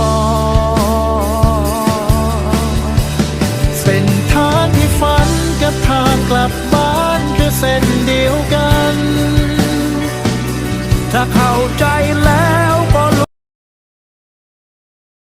กางที่ฝันกับทางกลับบ้านคือเส้นเดียวกัน ถ้าเข้าใจแล้ว